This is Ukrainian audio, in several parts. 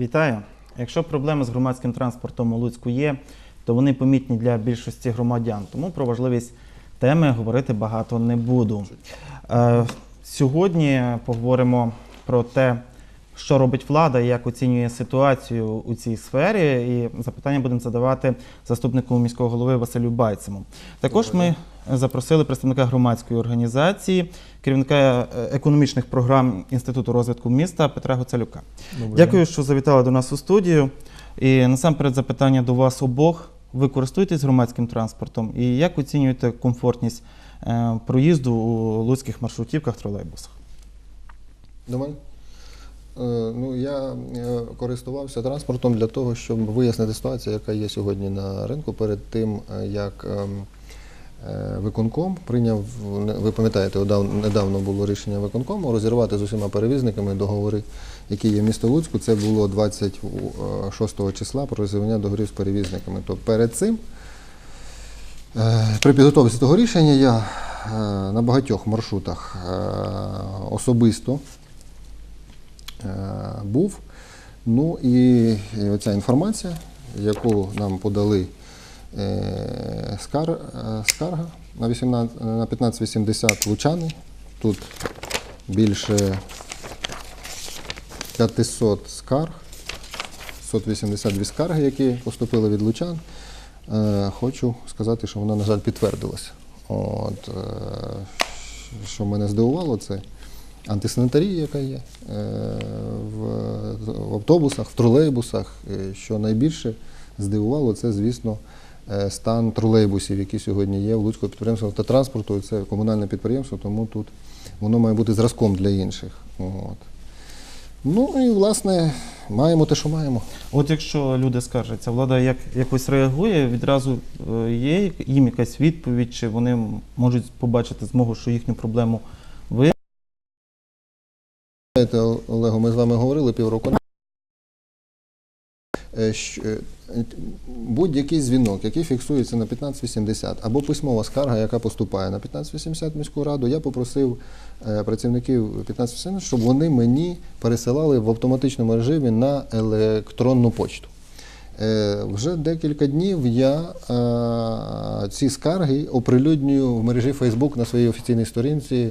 Вітаю! Якщо проблеми з громадським транспортом у Луцьку є, то вони помітні для більшості громадян. Тому про важливість теми говорити багато не буду. Е, сьогодні поговоримо про те, що робить влада і як оцінює ситуацію у цій сфері. І запитання будемо задавати заступнику міського голови Василю Байцему. Також ми запросили представника громадської організації, керівника е, економічних програм Інституту розвитку міста Петра Гоцалюка. Дякую, що завітали до нас у студію. І насамперед запитання до вас обох. Ви користуєтесь громадським транспортом і як оцінюєте комфортність е, проїзду у луцьких маршрутівках, тролейбусах? До мене? Е, Ну, я е, користувався транспортом для того, щоб вияснити ситуацію, яка є сьогодні на ринку, перед тим, е, як ем, виконком прийняв, ви пам'ятаєте, недавно було рішення виконкому розірвати з усіма перевізниками договори, які є в місто Луцьку. Це було 26 числа про розірвання договорів з перевізниками. То перед цим При підготовці того рішення я на багатьох маршрутах особисто був. Ну і оця інформація, яку нам подали е, скар, е, скарга на, 18, на 1580 лучани. Тут більше 500 скарг, 182 скарги, які поступили від лучан. Е, Хочу сказати, що вона, на жаль, підтвердилася. От, е, що мене здивувало, це антисанітарія, яка є е, в, автобусах, в тролейбусах. Е, Що найбільше здивувало, це, звісно, е, стан тролейбусів, які сьогодні є в Луцького підприємства автотранспорту. Це комунальне підприємство, тому тут воно має бути зразком для інших. От. Ну і, власне, маємо те, що маємо. От якщо люди скаржаться, влада як якось реагує, відразу є їм якась відповідь, чи вони можуть побачити змогу, що їхню проблему Знаєте, Олего, ми з вами говорили півроку. е, е, Будь-який дзвінок, який фіксується на 1580, або письмова скарга, яка поступає на 1580 міську раду, я попросив е, працівників 1580, щоб вони мені пересилали в автоматичному режимі на електронну почту. Е, Вже декілька днів я е, ці скарги оприлюднюю в мережі Facebook на своїй офіційній сторінці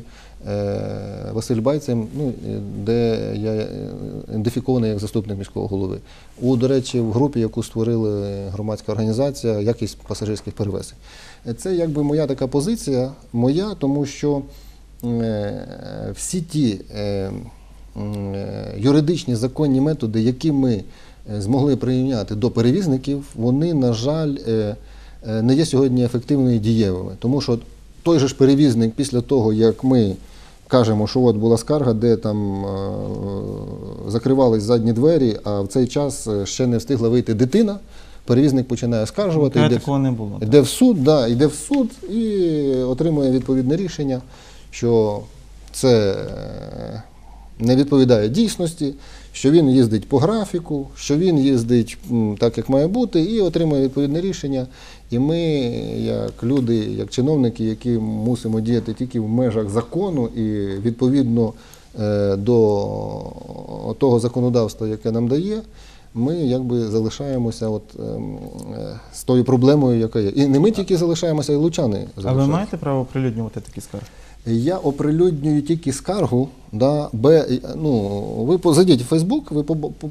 е, Василь Байцем, ну, де я ідентифікований як заступник міського голови. У, до речі, в групі, яку створили громадська організація якість пасажирських перевезень. Це якби моя така позиція, моя, тому що всі ті юридичні законні методи, які ми змогли прийняти до перевізників, вони, на жаль, е, е, не є сьогодні ефективними і дієвими. Тому що той же ж перевізник після того, як ми кажемо, що от була скарга, де там е, закривались задні двері, а в цей час е, ще не встигла вийти дитина, перевізник починає скаржувати. Йде такого не було. Йде в суд, да, йде в суд і отримує відповідне рішення, що це е, не відповідає дійсності, що він їздить по графіку, що він їздить так, як має бути, і отримує відповідне рішення. І ми, як люди, як чиновники, які мусимо діяти тільки в межах закону і відповідно е, до того законодавства, яке нам дає, ми якби залишаємося от, ем, е, з тою проблемою, яка є. І не ми тільки залишаємося, і лучани А ви маєте право оприлюднювати такі скарги? Я оприлюднюю тільки скаргу. Да, б, ну, ви зайдіть в Фейсбук, ви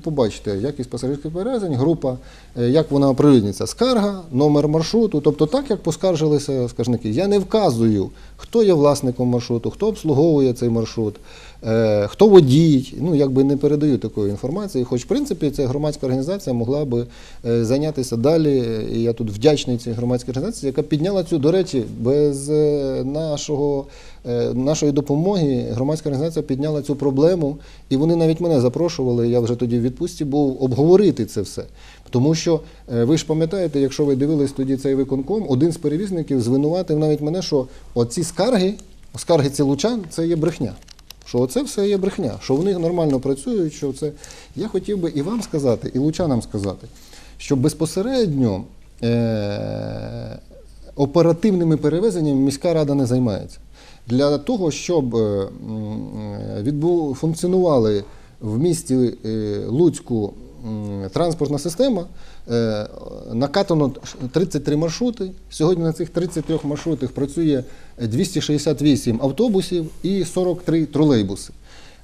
побачите якість пасажирських перевезень, група, е, як вона оприлюдниться, Скарга, номер маршруту, тобто так, як поскаржилися скаржники. Я не вказую, хто є власником маршруту, хто обслуговує цей маршрут, хто водій. Ну, якби не передаю такої інформації. Хоч, в принципі, ця громадська організація могла би е, зайнятися далі. І я тут вдячний цій громадській організації, яка підняла цю, до речі, без е, нашого, е, нашої допомоги громадська організація підняла цю проблему, і вони навіть мене запрошували. Я вже тоді в відпустці був обговорити це все. Тому що е, ви ж пам'ятаєте, якщо ви дивились тоді цей виконком, один з перевізників звинуватив навіть мене, що оці скарги, скарги ці лучан, це є брехня. Що це все є брехня, що вони нормально працюють, що це. Я хотів би і вам сказати, і лучанам сказати, що безпосередньо е- оперативними перевезеннями міська рада не займається. Для того, щоб е, відбу, функціонували в місті е, Луцьку транспортна система. Е, накатано 33 маршрути. Сьогодні на цих 33 маршрутах працює 268 автобусів і 43 тролейбуси.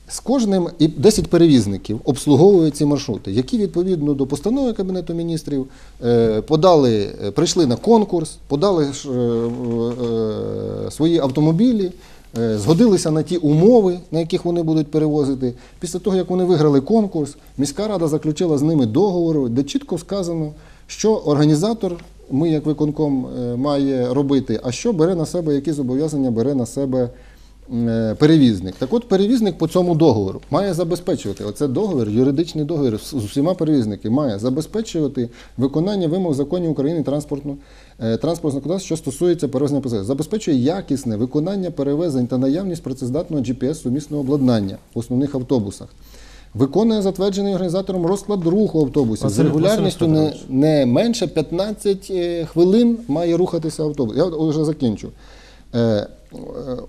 З кожним і 10 перевізників обслуговують ці маршрути, які відповідно до постанови Кабінету міністрів е, подали, е, прийшли на конкурс, подали свої автомобілі, згодилися на ті умови, на яких вони будуть перевозити. Після того, як вони виграли конкурс, міська рада заключила з ними договор, де чітко сказано, що організатор, ми як виконком, е, має робити, а що бере на себе, які зобов'язання бере на себе е, перевізник. Так от перевізник по цьому договору має забезпечувати, оце договір, юридичний договір з усіма перевізниками, має забезпечувати виконання вимог законів України е, транспортного законодавства, що стосується перевезення пасажирів. Забезпечує якісне виконання перевезень та наявність працездатного GPS-сумісного обладнання в основних автобусах. Виконує затверджений організатором розклад руху автобусів з регулярністю не, не менше 15 е, хвилин має рухатися автобус. Я вже закінчу.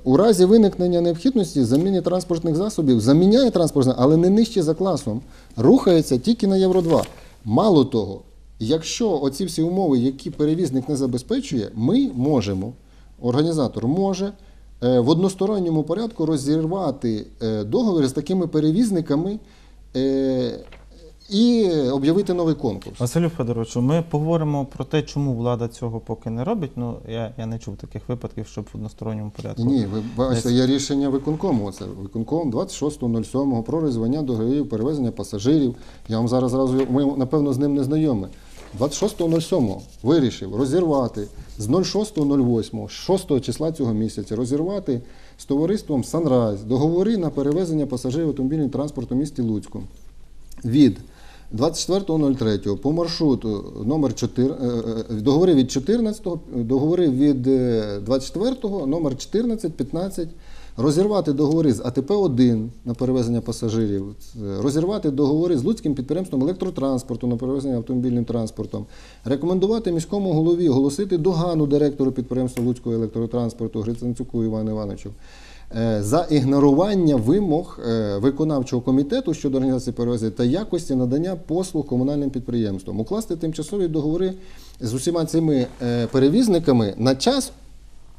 У разі виникнення необхідності заміни транспортних засобів заміняє транспортне, але не нижче за класом, рухається тільки на Євро 2. Мало того, якщо оці всі умови, які перевізник не забезпечує, ми можемо, організатор може е, в односторонньому порядку розірвати е, договір з такими перевізниками е, і об'явити новий конкурс. Василю Федоровичу, ми поговоримо про те, чому влада цього поки не робить. Ну я, я не чув таких випадків, щоб в односторонньому порядку. Ні, ви бачите, є рішення виконкому. Це виконком 26.07 про розвання договорів перевезення пасажирів. Я вам зараз зразу, ми напевно з ним не знайомі. 26.07 вирішив розірвати з 06.08, 6 числа цього місяця, розірвати з товариством Sunrise договори на перевезення пасажирів автомобільним транспорту в місті Луцьку від 24.03 по маршруту номер 4, е, е, договори від 14, договори від е, 24, номер 14, 15, розірвати договори з АТП-1 на перевезення пасажирів, е, розірвати договори з Луцьким підприємством електротранспорту на перевезення автомобільним транспортом, рекомендувати міському голові оголосити догану директору підприємства Луцького електротранспорту Гриценцюку Івану Івановичу. е, за ігнорування вимог е, виконавчого комітету щодо організації перевезень та якості надання послуг комунальним підприємствам, укласти тимчасові договори з усіма цими е, перевізниками на час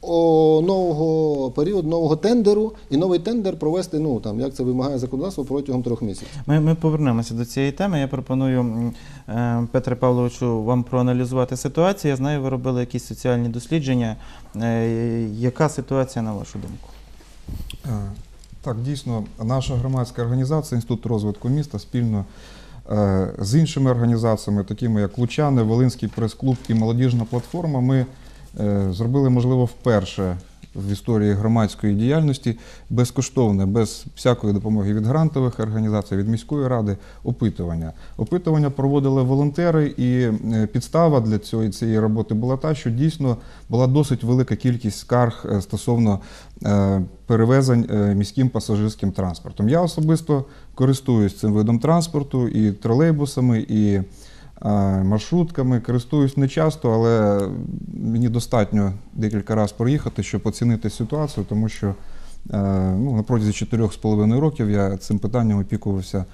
нового періоду нового тендеру і новий тендер провести, ну там як це вимагає законодавство протягом трьох місяців. Ми, ми повернемося до цієї теми. Я пропоную е, Петре Павловичу вам проаналізувати ситуацію. Я знаю, ви робили якісь соціальні дослідження. Е, Яка ситуація на вашу думку? Е, Так, дійсно, наша громадська організація Інститут розвитку міста спільно е, з іншими організаціями, такими як Лучани, Волинський прес-клуб і Молодіжна платформа, ми е, зробили, можливо, вперше в історії громадської діяльності безкоштовне, без всякої допомоги від грантових організацій, від міської ради опитування. Опитування проводили волонтери, і е, підстава для цієї, цієї роботи була та, що дійсно була досить велика кількість скарг е, стосовно е, перевезень міським пасажирським транспортом. Я особисто користуюсь цим видом транспорту і тролейбусами, і маршрутками. Користуюсь не часто, але мені достатньо декілька разів проїхати, щоб оцінити ситуацію, тому що е, ну, на протязі 4,5 років я цим питанням опікувався,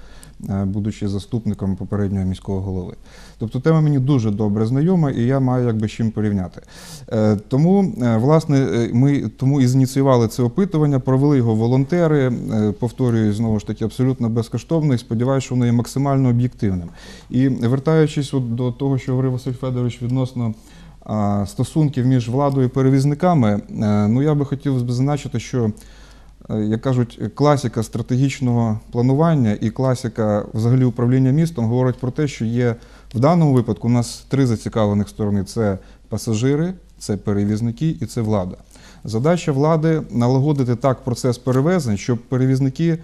будучи заступником попереднього міського голови. Тобто тема мені дуже добре знайома, і я маю якби з чим порівняти. Е, Тому, е, власне, е, ми тому і зініціювали це опитування, провели його волонтери. е, Повторюю, знову ж таки, абсолютно безкоштовно і сподіваюся, що воно є максимально об'єктивним. І вертаючись от до того, що говорив Василь Федорович відносно стосунків між владою і перевізниками, е, ну я би хотів зазначити, що е, як кажуть, класика стратегічного планування і класика взагалі управління містом говорить про те, що є в даному випадку у нас три зацікавлених сторони: це пасажири, це перевізники і це влада. Задача влади налагодити так процес перевезень, щоб перевізники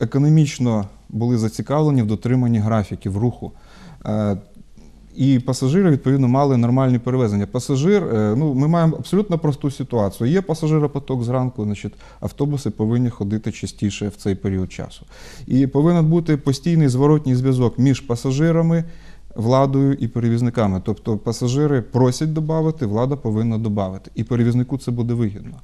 економічно були зацікавлені в дотриманні графіків руху. І пасажири, відповідно, мали нормальні перевезення. Пасажир, е, ну, ми маємо абсолютно просту ситуацію. Є пасажиропоток зранку, значить, автобуси повинні ходити частіше в цей період часу. І повинен бути постійний зворотній зв'язок між пасажирами, владою і перевізниками. Тобто пасажири просять додати, влада повинна додати. І перевізнику це буде вигідно.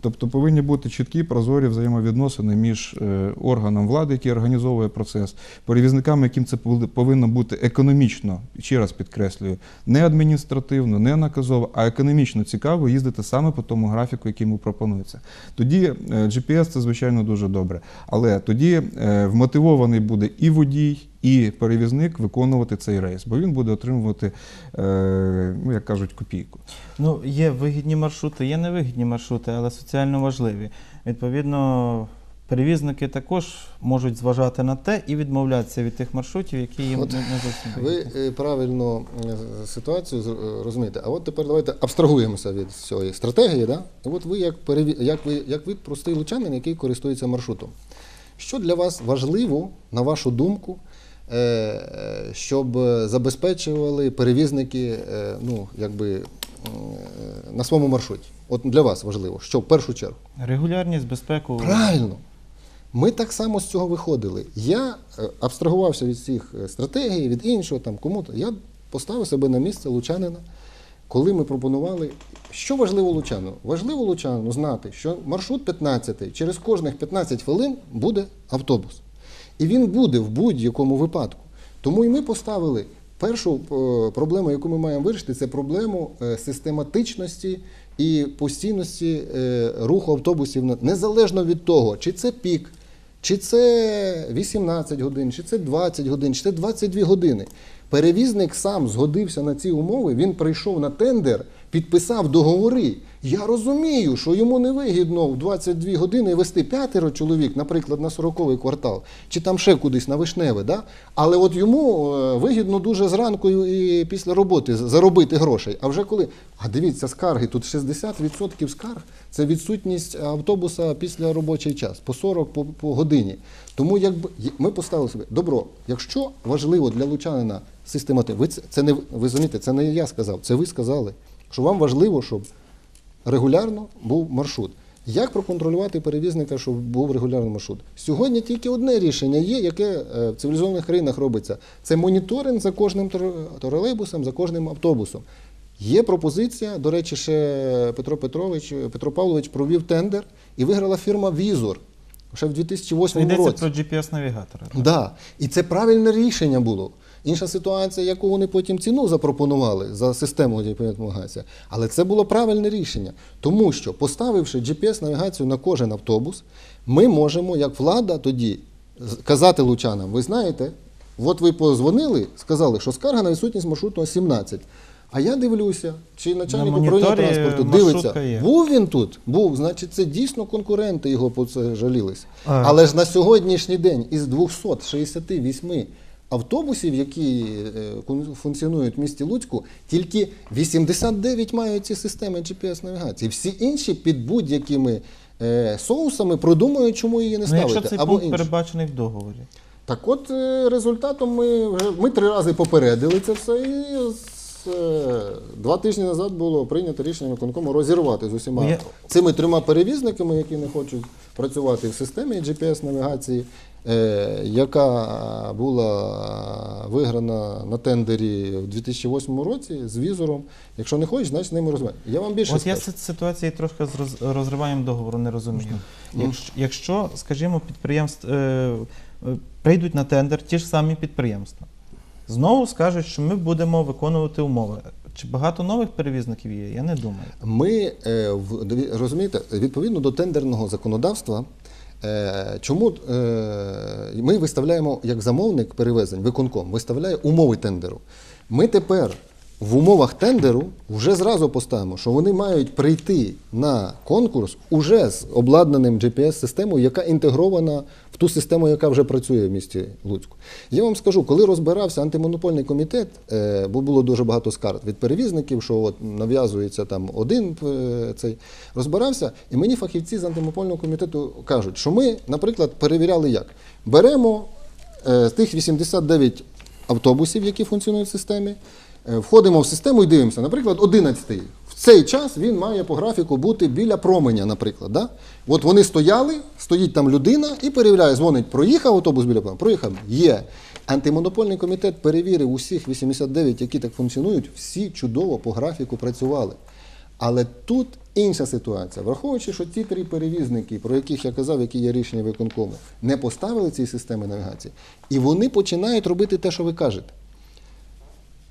Тобто повинні бути чіткі прозорі взаємовідносини між е, органом влади, який організовує процес, перевізниками, яким це повинно бути економічно, ще раз підкреслюю, не адміністративно, не наказово, а економічно цікаво їздити саме по тому графіку, який йому пропонується. Тоді е, GPS це звичайно дуже добре. Але тоді е, вмотивований буде і водій, і перевізник виконувати цей рейс, бо він буде отримувати, е, ну як кажуть, копійку. Ну, є вигідні маршрути, є невигідні маршрути, але соціально важливі. Відповідно, перевізники також можуть зважати на те і відмовлятися від тих маршрутів, які їм От не, зовсім Ви е, правильно е, ситуацію розумієте. А от тепер давайте абстрагуємося від цієї стратегії. Да? І от ви як переві... як ви як ви простий лучанин, який користується маршрутом. Що для вас важливо, на вашу думку, щоб е, забезпечували перевізники е, ну, якби, е, на своєму маршруті? От для вас важливо, що в першу чергу? Регулярність, безпеку. Правильно. Ми так само з цього виходили. Я абстрагувався від е, стратегій, від іншого там кому-то. Я поставив себе на місце лучанина, коли ми пропонували, що важливо лучану? Важливо лучану знати, що маршрут 15, через кожних 15 хвилин буде автобус. І він буде в будь-якому випадку. Тому і ми поставили першу е, проблему, яку ми маємо вирішити, це проблему е, систематичності і постійності е, руху автобусів незалежно від того, чи це пік, чи це 18 годин, чи це 20 годин, чи це 22 години. Перевізник сам згодився на ці умови, він прийшов на тендер, підписав договори. Я розумію, що йому невигідно в 22 години вести п'ятеро чоловік, наприклад, на 40-й квартал, чи там ще кудись на вишневе. Да? Але от йому е, вигідно дуже зранку і після роботи заробити грошей. А вже коли. А дивіться, скарги, тут 60% скарг це відсутність автобуса після робочий час, по 40 по, по годині. Тому якби ми поставили собі добро, якщо важливо для лучанина системати, ви це, це не ви розумієте, це не я сказав, це ви сказали, що вам важливо, щоб регулярно був маршрут. Як проконтролювати перевізника, щоб був регулярний маршрут? Сьогодні тільки одне рішення є, яке е, в цивілізованих країнах робиться. Це моніторинг за кожним тролейбусом, за кожним автобусом. Є пропозиція, до речі, ще Петро Петрович, Петро Павлович провів тендер і виграла фірма Візор ще в 2008 Це йдеться році. про GPS-навігатори. Да. І це правильне рішення було. Інша ситуація, яку вони потім ціну запропонували за систему GPS-навігація. Але це було правильне рішення. Тому що, поставивши GPS-навігацію на кожен автобус, ми можемо, як влада, тоді казати лучанам, ви знаєте, от ви позвонили, сказали, що скарга на відсутність маршрутного 17. А я дивлюся, чи начальник На управління транспорту дивиться, є. був він тут, був, значить, це дійсно конкуренти його жалілись. Але ж на сьогоднішній день із 268 автобусів, які е, функціонують в місті Луцьку, тільки 89 мають ці системи GPS-навігації. Всі інші під будь-якими е, соусами продумують, чому її не Ну, ставити. якщо цей або пункт інше. передбачений в договорі. Так от е, результатом ми вже ми три рази попередили це все, і два тижні назад було прийнято рішення виконкому розірвати з усіма Ну, я- цими трьома перевізниками, які не хочуть працювати в системі GPS-навігації, яка була виграна на тендері в 2008 році з візором. Якщо не хочеш, значить з ними розмовляй. Я вам більше От я з ситуації трошки з роз- розриванням договору не розумію. Якщо, якщо, скажімо, підприємств е, е, прийдуть на тендер ті ж самі підприємства, знову скажуть, що ми будемо виконувати умови. Чи багато нових перевізників є? Я не думаю. Ми е, в- розумієте, відповідно до тендерного законодавства. Е, Чому е, ми виставляємо як замовник перевезень, виконком виставляє умови тендеру. Ми тепер в умовах тендеру вже зразу поставимо, що вони мають прийти на конкурс уже з обладнаним GPS-системою, яка інтегрована в ту систему, яка вже працює в місті Луцьку. Я вам скажу, коли розбирався антимонопольний комітет, е, бо було дуже багато скарг від перевізників, що от нав'язується там один е, цей розбирався, і мені фахівці з антимонопольного комітету кажуть, що ми, наприклад, перевіряли як. Беремо е, з тих 89 автобусів, які функціонують в системі. Е, Входимо в систему і дивимося. Наприклад, 11-й. В цей час він має по графіку бути біля променя, наприклад. Да? От вони стояли, стоїть там людина і перевіряє, дзвонить, проїхав автобус біля променя? Проїхав. Є. Антимонопольний комітет перевірив усіх 89, які так функціонують, всі чудово по графіку працювали. Але тут інша ситуація. Враховуючи, що ці три перевізники, про яких я казав, які є рішення виконкому, не поставили ці системи навігації, і вони починають робити те, що ви кажете.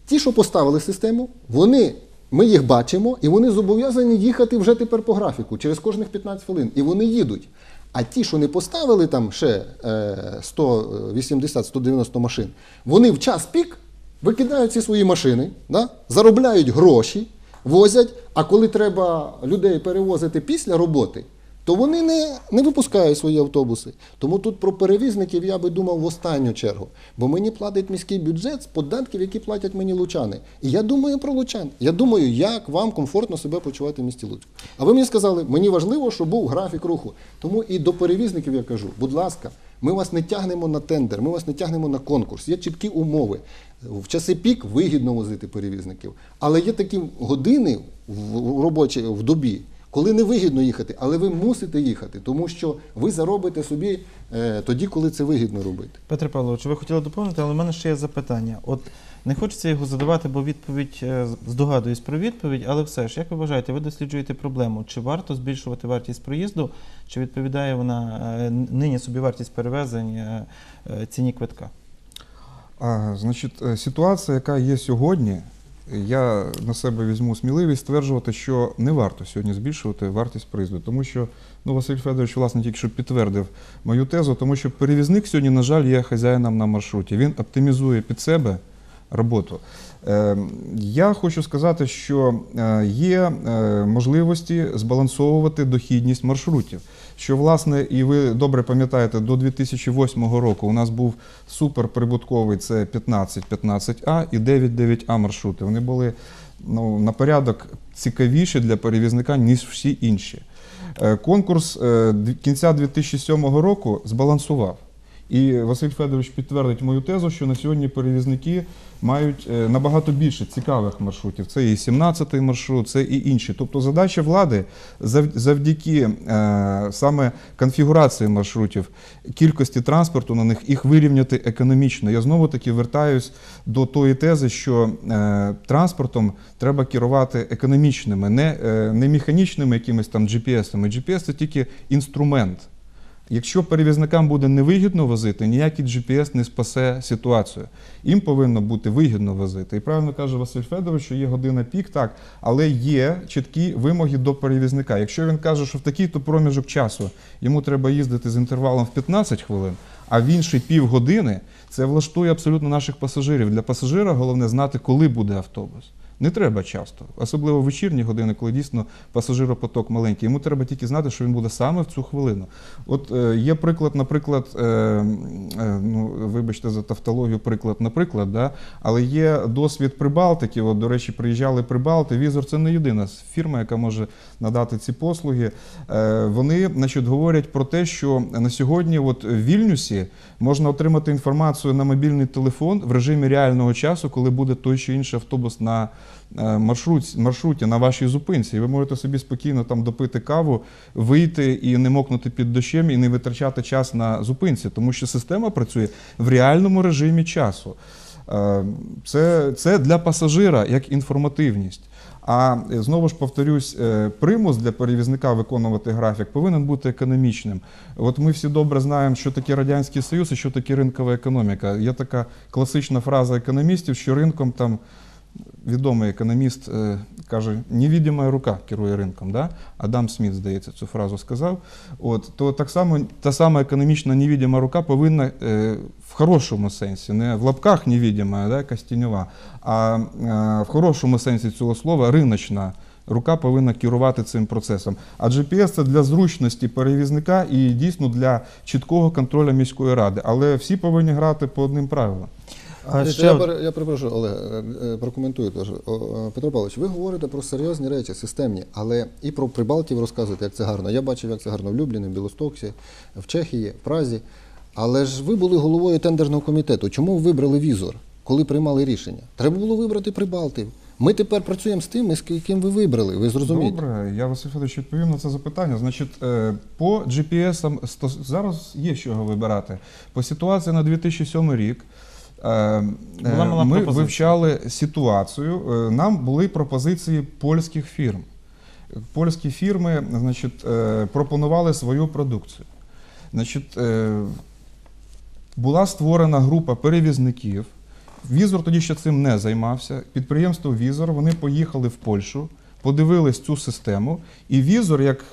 Ті, що поставили систему, вони, ми їх бачимо, і вони зобов'язані їхати вже тепер по графіку через кожних 15 хвилин. І вони їдуть. А ті, що не поставили там ще е, 180-190 машин, вони в час пік викидають ці свої машини, да? заробляють гроші, возять, а коли треба людей перевозити після роботи, то вони не, не випускають свої автобуси. Тому тут про перевізників я би думав в останню чергу. Бо мені платить міський бюджет з податків, які платять мені лучани. І я думаю про лучан. Я думаю, як вам комфортно себе почувати в місті Луцьку. А ви мені сказали, мені важливо, щоб був графік руху. Тому і до перевізників я кажу, будь ласка, ми вас не тягнемо на тендер, ми вас не тягнемо на конкурс. Є чіткі умови. В часи пік вигідно возити перевізників. Але є такі години в робочі в добі, коли не вигідно їхати, але ви мусите їхати, тому що ви заробите собі е, тоді, коли це вигідно робити. Петре Павлович, ви хотіли доповнити, але в мене ще є запитання. От не хочеться його задавати, бо відповідь е, здогадуюсь про відповідь, але все ж, як ви вважаєте, ви досліджуєте проблему, чи варто збільшувати вартість проїзду, чи відповідає вона е, нині собівартість перевезень е, е, ціні квитка? А, значить, е, ситуація, яка є сьогодні, я на себе візьму сміливість стверджувати, що не варто сьогодні збільшувати вартість проїзду, тому що ну, Василь Федорович, власне, тільки що підтвердив мою тезу, тому що перевізник сьогодні, на жаль, є хазяїном на маршруті. Він оптимізує під себе роботу. Е, Я хочу сказати, що е, є е, можливості збалансовувати дохідність маршрутів. Що, власне, і ви добре пам'ятаєте, до 2008 року у нас був суперприбутковий це 15-15А і 9-9А маршрути. Вони були ну, на порядок цікавіші для перевізника, ніж всі інші. Е, Конкурс кінця 2007 року збалансував. І Василь Федорович підтвердить мою тезу, що на сьогодні перевізники мають е, набагато більше цікавих маршрутів. Це і 17-й маршрут, це і інші. Тобто задача влади зав- завдяки е, саме конфігурації маршрутів, кількості транспорту на них, їх вирівняти економічно. Я знову таки вертаюсь до тої тези, що е, транспортом треба керувати економічними, не механічними якимись там GPS-ами. GPS це тільки інструмент. Якщо перевізникам буде невигідно возити, ніякий GPS не спасе ситуацію. Їм повинно бути вигідно возити. І правильно каже Василь Федорович, що є година пік, так, але є чіткі вимоги до перевізника. Якщо він каже, що в такий-то проміжок часу йому треба їздити з інтервалом в 15 хвилин, а в інший півгодини, це влаштує абсолютно наших пасажирів. Для пасажира головне знати, коли буде автобус. Не треба часто, особливо в вечірні години, коли дійсно пасажиропоток маленький. Йому треба тільки знати, що він буде саме в цю хвилину. От е, є приклад, наприклад, е, е, ну вибачте за тавтологію, приклад, наприклад, да, але є досвід Прибалтики. От, до речі, приїжджали Прибалти. Візор це не єдина фірма, яка може надати ці послуги. Е, вони значить, говорять про те, що на сьогодні, от в Вільнюсі, можна отримати інформацію на мобільний телефон в режимі реального часу, коли буде той чи інший автобус на маршрут, маршруті, на вашій зупинці. І ви можете собі спокійно там допити каву, вийти і не мокнути під дощем, і не витрачати час на зупинці, тому що система працює в реальному режимі часу. Е, Це, це для пасажира як інформативність. А е, знову ж повторюсь, е, примус для перевізника виконувати графік повинен бути економічним. От ми всі добре знаємо, що таке Радянський Союз і що таке ринкова економіка. Є така класична фраза економістів, що ринком там відомий економіст е, каже, невідима рука керує ринком. Да? Адам Сміт, здається, цю фразу сказав. От, то так само та сама економічна невідима рука повинна е, в хорошому сенсі, не в лапках невідима, да, якась тіньова, а е, в хорошому сенсі цього слова риночна. Рука повинна керувати цим процесом. А GPS це для зручності перевізника і дійсно для чіткого контролю міської ради. Але всі повинні грати по одним правилам. А ще я, я перепрошую, Олег, е, е, прокоментую теж. Е, Петро Павлович, ви говорите про серйозні речі, системні, але і про Прибалтів розказуєте, як це гарно. Я бачив, як це гарно в Любліні, в Білостоксі, в Чехії, в Празі. Але ж ви були головою тендерного комітету. Чому ви вибрали візор, коли приймали рішення? Треба було вибрати Прибалтів. Ми тепер працюємо з тими, з ким ви вибрали. Ви зрозумієте? Добре, я Василь Федорович відповім на це запитання. Значить, е, по GPS зараз є з чого вибирати. По ситуації на 2007 рік. Е, е, Була Ми пропозиція. вивчали ситуацію. е, Нам були пропозиції польських фірм. Польські фірми значить, пропонували свою продукцію. Значить, була створена група перевізників. Візор тоді ще цим не займався. Підприємство Візор вони поїхали в Польщу, подивились цю систему, і Візор, як,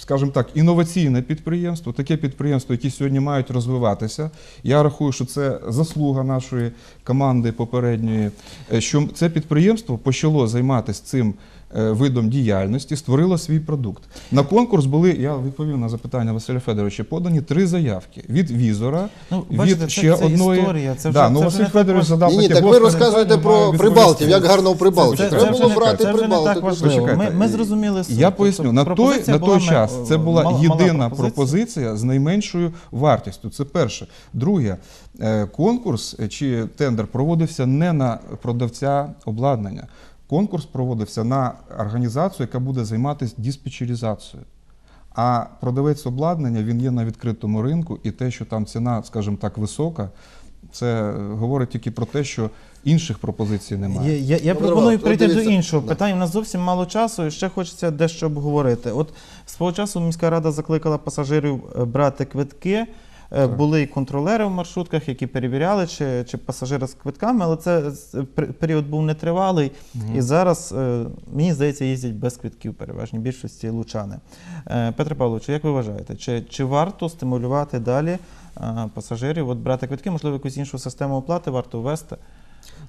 скажімо так, інноваційне підприємство, таке підприємство, яке сьогодні мають розвиватися. Я рахую, що це заслуга нашої команди попередньої, е, що це підприємство почало займатися цим видом діяльності, створило свій продукт. На конкурс були, я відповів на запитання Василя Федоровича, подані три заявки від Візора, Ну, від бачите, це- ще це одної. історія, це вже- да, ну, вже Василь Федорович задав Ні, ні, так ви розказуєте про Прибалтів, як гарно в Прибалтику. Це, Треба це, було не, брати це Прибалтику. Ми, ми зрозуміли суть. Я Тобто поясню, на той, на той час це була єдина пропозиція з найменшою вартістю. Це перше. Друге, е, конкурс е, чи тендер проводився не на продавця обладнання. Конкурс проводився на організацію, яка буде займатися диспетчеризацією. А продавець обладнання він є на відкритому ринку, і те, що там ціна, скажімо так, висока, це говорить тільки про те, що інших пропозицій немає. Я, я, я Ну, пропоную от перейти до іншого да. питання. У нас зовсім мало часу, і ще хочеться дещо обговорити. От свого часу міська рада закликала пасажирів е, брати квитки. Е, Були і контролери в маршрутках, які перевіряли, чи, чи пасажири з квитками, але це період був нетривалий. І зараз, е, мені здається, їздять без квитків переважній більшості лучани. Е, Петре Павловичу, як ви вважаєте, чи, чи варто стимулювати далі пасажирів от брати квитки? Можливо, якусь іншу систему оплати варто ввести?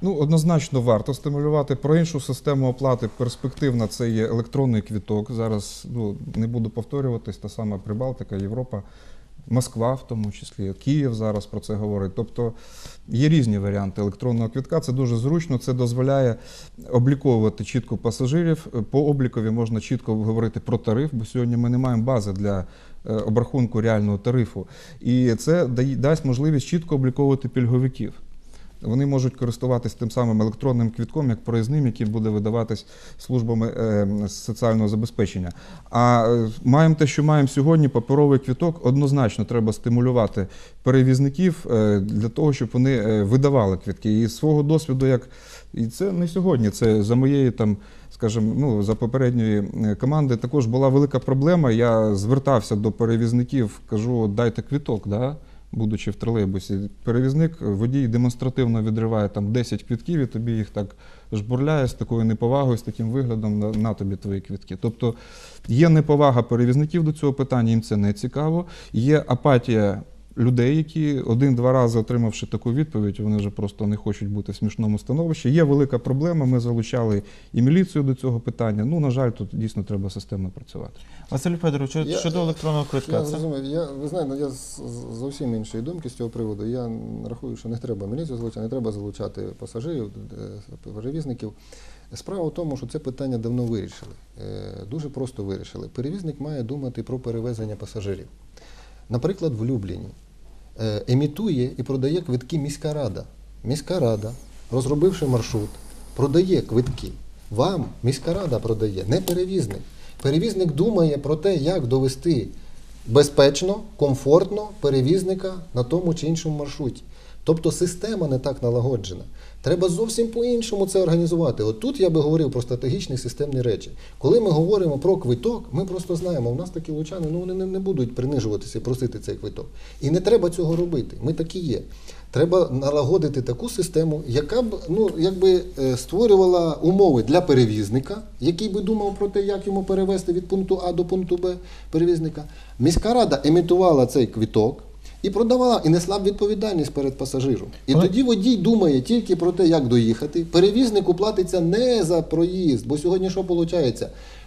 Ну, однозначно варто стимулювати. Про іншу систему оплати перспективна це є електронний квіток. Зараз ну, не буду повторюватись, та сама Прибалтика, Європа, Москва в тому числі, Київ зараз про це говорить. Тобто є різні варіанти електронного квітка. Це дуже зручно, це дозволяє обліковувати чітко пасажирів. По облікові можна чітко говорити про тариф, бо сьогодні ми не маємо бази для е, обрахунку реального тарифу. І це дасть можливість чітко обліковувати пільговиків. Вони можуть користуватись тим самим електронним квітком, як проїзним, який буде видаватись службами е, соціального забезпечення. А е, маємо те, що маємо сьогодні, паперовий квіток, однозначно треба стимулювати перевізників е, для того, щоб вони видавали квітки. І свого досвіду, як і це не сьогодні, це за моєї там. Скажімо, ну за попередньої команди також була велика проблема. Я звертався до перевізників, кажу, дайте квіток, да? Будучи в тролейбусі. Перевізник, водій демонстративно відриває там 10 квітків і тобі їх так жбурляє з такою неповагою, з таким виглядом на, на тобі твої квітки. Тобто є неповага перевізників до цього питання, їм це не цікаво. Є апатія людей, які один-два рази отримавши таку відповідь, вони вже просто не хочуть бути в смішному становищі. Є велика проблема. Ми залучали і міліцію до цього питання. Ну, на жаль, тут дійсно треба системно працювати. Василь Федорович, Я- щодо електронного квитка, Я це зрозумів. Я, ви знаєте, я зовсім іншої думки з цього приводу. Я рахую, що не треба міліцію залучати, не треба залучати пасажирів, е, перевізників. Справа в тому, що це питання давно вирішили. Е, Дуже просто вирішили. Перевізник має думати про перевезення пасажирів. Наприклад, в Любліні е, емітує і продає квитки міська рада. Міська рада, розробивши маршрут, продає квитки. Вам міська рада продає, не перевізник. Перевізник думає про те, як довести безпечно, комфортно перевізника на тому чи іншому маршруті. Тобто система не так налагоджена. Треба зовсім по-іншому це організувати. От тут я би говорив про стратегічні системні речі. Коли ми говоримо про квиток, ми просто знаємо, у нас такі лучани, ну вони не, будуть принижуватися і просити цей квиток. І не треба цього робити. Ми такі є. Треба налагодити таку систему, яка б ну, якби е, створювала умови для перевізника, який би думав про те, як йому перевезти від пункту А до пункту Б перевізника. Міська рада емітувала цей квиток. І продавала, і несла б відповідальність перед пасажиром. І Але- тоді водій думає тільки про те, як доїхати. Перевізнику платиться не за проїзд, бо сьогодні що виходить?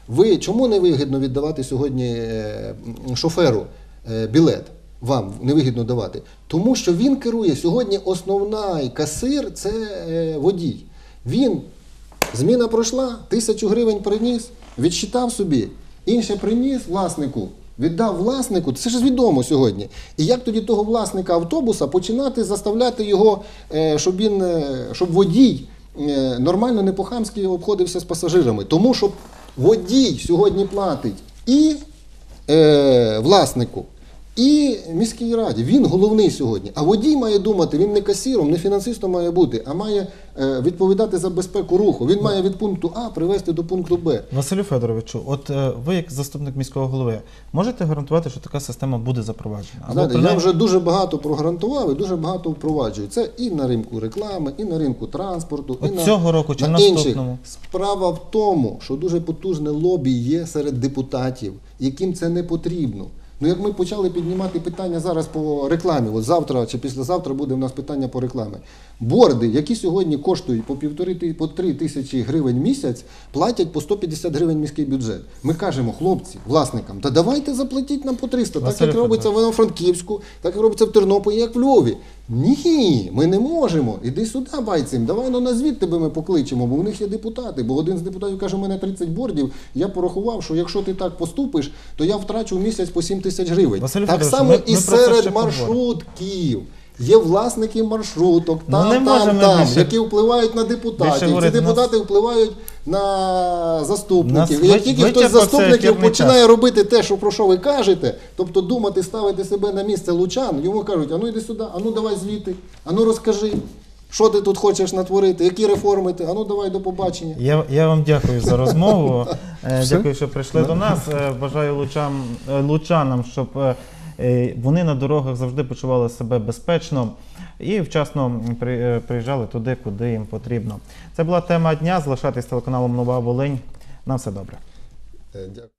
Ви чому не вигідно віддавати сьогодні е, шоферу е, білет? Вам невигідно давати. Тому що він керує сьогодні основний касир це е, водій. Він Зміна пройшла, тисячу гривень приніс, відсчитав собі, інше приніс власнику, віддав власнику. Це ж відомо сьогодні. І як тоді того власника автобуса починати заставляти його, е, щоб він, е, щоб водій е, нормально не по-хамськи обходився з пасажирами. Тому що водій сьогодні платить і е, власнику, і міській раді. Він головний сьогодні. А водій має думати, він не касіром, не фінансистом має бути, а має е, відповідати за безпеку руху. Він має від пункту А привести до пункту Б. Василю Федоровичу, от е, ви, як заступник міського голови, можете гарантувати, що така система буде запроваджена? Або Знаєте, я вже дуже багато прогарантував і дуже багато впроваджую. Це і на ринку реклами, і на ринку транспорту, і От на цього року чи на наступному? інших. Справа в тому, що дуже потужне лобі є серед депутатів, яким це не потрібно. Ну, як ми почали піднімати питання зараз по рекламі, от завтра чи післязавтра буде в нас питання по рекламі. Борди, які сьогодні коштують по півтори по три тисячі гривень місяць, платять по 150 гривень міський бюджет. Ми кажемо, хлопці, власникам, та давайте заплатіть нам по 300, так як робиться в Івано-Франківську, так як робиться в Тернополі, як в Львові. Ні, ми не можемо. Іди сюди, байцем, давай ну назвіть тебе ми покличемо, бо у них є депутати. Бо один з депутатів каже, у мене 30 бордів. Я порахував, що якщо ти так поступиш, то я втрачу в місяць по 7 тисяч гривень. Василь так само ми- і ми про це поговоримо. Є власники маршруток, Ну, там, там, там, більше- які впливають на депутатів. Ці депутати впливають на заступників. Нас як тільки хтось з заступників починає робити те, що про що ви кажете, тобто думати, ставити себе на місце лучан, йому кажуть, а ну йди сюди, а ну давай звідти, а ну розкажи, що ти тут хочеш натворити, які реформи ти, а ну давай до побачення. Я, я вам дякую за розмову. Е, Дякую, що прийшли до нас. Е, Бажаю лучам, е, лучанам, щоб вони на дорогах завжди почували себе безпечно і вчасно е, приїжджали туди, куди їм потрібно. Це була тема дня. Залишайтесь телеканалом Нова Волинь. На все добре. Е, Дякую.